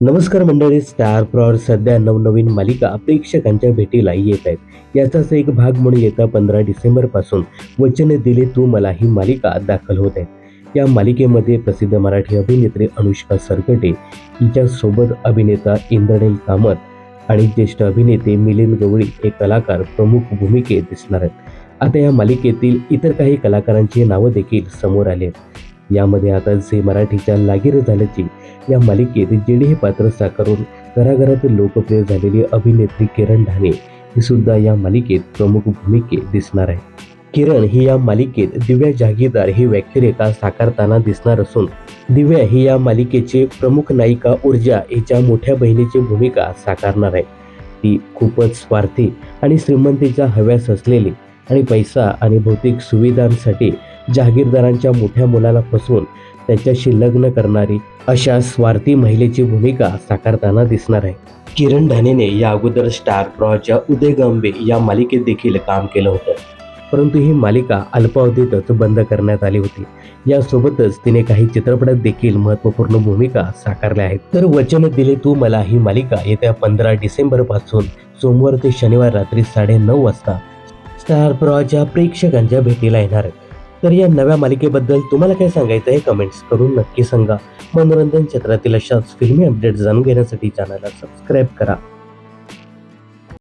नमस्कार मंडळी स्टार प्रॉड सध्या नवनवीन मालिका प्रेक्षकांच्या भेटीला येत आहेत. याचाच एक भाग म्हणून येत्या पंधरा डिसेंबरपासून वचन दिले तू मला ही मालिका दाखल होत आहे. या मालिकेमध्ये प्रसिद्ध मराठी अभिनेत्री अनुष्का सरकटे हिच्यासोबत अभिनेता इंद्रनील कामत आणि ज्येष्ठ अभिनेते मिलिंद गवळी हे कलाकार प्रमुख भूमिकेत दिसणार आहेत. आता या मालिकेतील इतर काही कलाकारांची नावं देखील समोर आली आहेत. यामध्ये आता झे मराठीच्या लागीर झाल्याची या मालिकेत जेडी हे पात्र साकारून घराघरातील लोकप्रिय झालेली अभिनेत्री किरण ढाणे ही सुद्धा या मालिकेत प्रमुख भूमिकेत दिसणार आहे. किरण ही या मालिकेत दिव्या जागीरदार ही व्यक्तिरेखा साकारताना दिसणार असून दिव्या ही या मालिकेची प्रमुख नायिका ऊर्जा हिच्या मोठ्या बहिणीची भूमिका साकारणार आहे. ती खूपच स्वार्थी आणि श्रीमंतीच्या हव्यास असलेली आणि पैसा आणि भौतिक सुविधांसाठी जहागीरदारांच्या मोठ्या मुलाला फसवून त्याच्याशी लग्न करणारी अशा स्वार्थी महिलेची भूमिका साकारताना दिसणार आहे. किरण ढाणेने या अगोदर स्टार प्रॉच्या उदय गंबे या मालिकेत देखील काम केलं होतं. परंतु ही मालिका अल्पावधीतच बंद करण्यात आली होती. यासोबतच तिने काही चित्रपटात देखील महत्त्वपूर्ण भूमिका साकारल्या आहेत. तर वचन दिले तू मला ही मालिका येत्या पंधरा डिसेंबरपासून सोमवार ते शनिवार रात्री साडे नऊ वाजता स्टार प्रॉच्या प्रेक्षकांच्या भेटीला येणार आहे. तर या नव्या मालिकेबद्दल तुम्हाला काय सांगायचं आहे कमेंट्स करून नक्की सांगा. मनोरंजन क्षेत्रातील अशाच फिल्मी अपडेट जाणून घेण्यासाठी चॅनलला सबस्क्राईब करा.